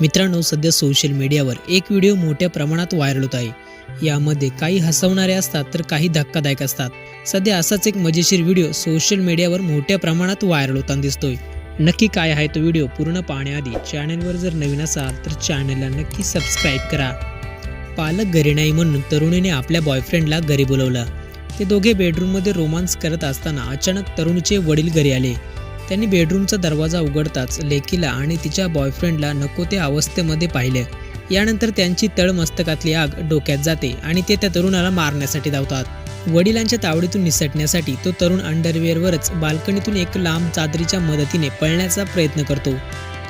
मित्रांनो सध्या सोशल मीडियावर एक व्हिडिओ मोठ्या प्रमाणात व्हायरल होत आहे. यामध्ये काही हसवणारे असतात तर काही धक्कादायक असतात. सध्या असाच एक मजेशीर व्हिडिओ सोशल मीडियावर मोठ्या प्रमाणात व्हायरल होताना दिसतोय. नक्की काय आहे तो व्हिडिओ पूर्ण पाहण्याआधी चॅनलवर जर नवीन असाल तर चॅनलला नक्की सबस्क्राईब करा. पालक घरी नाही म्हणून तरुणीने आपल्या बॉयफ्रेंडला घरी बोलवलं. ते दोघे बेडरूममध्ये रोमांस करत असताना अचानक तरुणीचे वडील घरी आले. त्यांनी बेडरूमचा दरवाजा उघडताच लेकीला आणि तिच्या बॉयफ्रेंडला नको त्या अवस्थेमध्ये पाहिले. यानंतर त्यांची तळमस्तकातली आग डोक्यात जाते आणि ते त्या तरुणाला मारण्यासाठी धावतात. वडिलांच्या तावडीतून निसटण्यासाठी तो तरुण अंडरवेअरवरच बाल्कनीतून एक लांब चादरीच्या मदतीने पळण्याचा प्रयत्न करतो.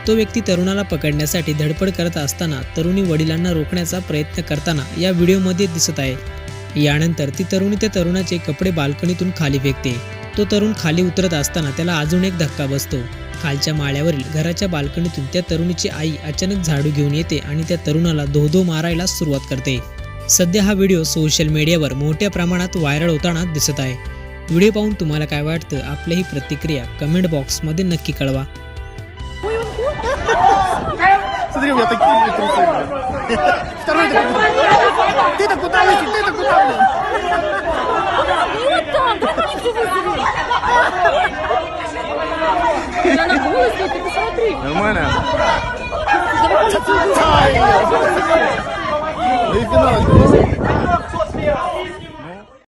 तो व्यक्ती तरुणाला पकडण्यासाठी धडपड करत असताना तरुणी वडिलांना रोखण्याचा प्रयत्न करताना या व्हिडिओमध्ये दिसत आहे. यानंतर ती तरुणी त्या तरुणाचे कपडे बाल्कनीतून खाली फेकते. तो तरुण खाली उतरत असताना त्याला अजून एक धक्का बसतो. खालच्या माळ्यावरील घराच्या बाल्कनीतून त्या तरुणीची आई अचानक झाडू घेऊन येते आणि त्या तरुणाला धोधो मारायला सुरुवात करते. सध्या हा व्हिडिओ सोशल मीडियावर मोठ्या प्रमाणात व्हायरल होताना दिसत आहे. व्हिडिओ पाहून तुम्हाला काय वाटतं? आपली ही प्रतिक्रिया कमेंट बॉक्समध्ये नक्की कळवा. Смотри, у меня такие трусы. Второй такой. Ты-то куда летишь? Ты-то куда, блин? Вот там, давай вызови. Я на голос, ты посмотри. Нормально? Давай